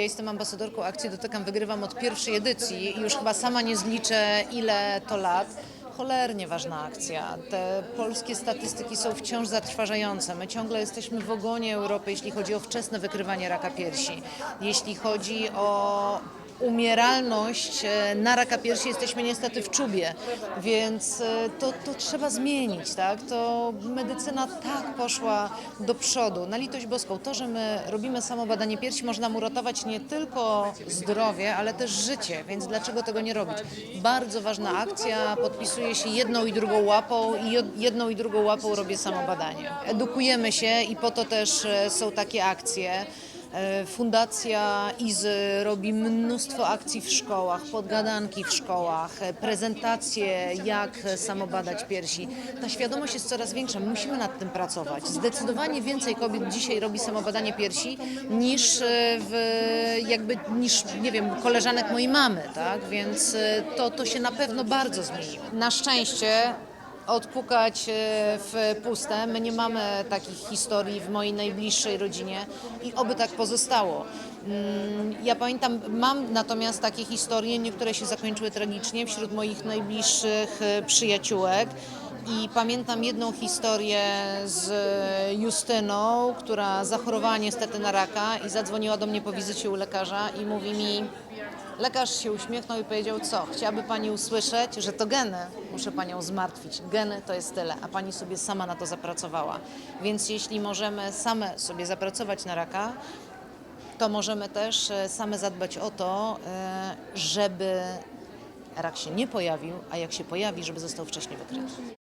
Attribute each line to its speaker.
Speaker 1: Ja jestem ambasadorką akcji Dotykam Wygrywam od pierwszej edycji i już chyba sama nie zliczę ile to lat. Cholernie ważna akcja. Te polskie statystyki są wciąż zatrważające. My ciągle jesteśmy w ogonie Europy, jeśli chodzi o wczesne wykrywanie raka piersi. Jeśli chodzi o umieralność e, na raka piersi jesteśmy niestety w czubie, więc e, to, to trzeba zmienić, tak? To medycyna tak poszła do przodu. Na litość boską, to, że my robimy samo badanie piersi, można mu ratować nie tylko zdrowie, ale też życie, więc dlaczego tego nie robić? Bardzo ważna akcja, podpisuje się jedną i drugą łapą i jed- jedną i drugą łapą robię samo badanie. Edukujemy się i po to też e, są takie akcje. E, Fundacja Izy robi mnóstwo akcji w szkołach, podgadanki w szkołach, e, prezentacje, jak samo badać piersi. Ta świadomość jest coraz większa, my musimy nad tym pracować. Zdecydowanie więcej kobiet dzisiaj robi samobadanie piersi niż e, w, jakby, niż, nie wiem, koleżanek mojej mamy, tak? Więc to, to się na pewno bardzo zmieniło. Na szczęście odpukać e, w puste. My nie mamy takich historii w mojej najbliższej rodzinie i oby tak pozostało. Mm, Ja pamiętam, mam natomiast takie historie, niektóre się zakończyły tragicznie wśród moich najbliższych e, przyjaciółek. I pamiętam jedną historię z Justyną, która zachorowała niestety na raka i zadzwoniła do mnie po wizycie u lekarza i mówi mi, Lekarz się uśmiechnął i powiedział, co? Chciałaby Pani usłyszeć, że to geny. Muszę Panią zmartwić. Geny to jest tyle, a Pani sobie sama na to zapracowała. Więc jeśli możemy same sobie zapracować na raka, to możemy też e, same zadbać o to, e, żeby rak się nie pojawił, a jak się pojawi, żeby został wcześniej wykryty.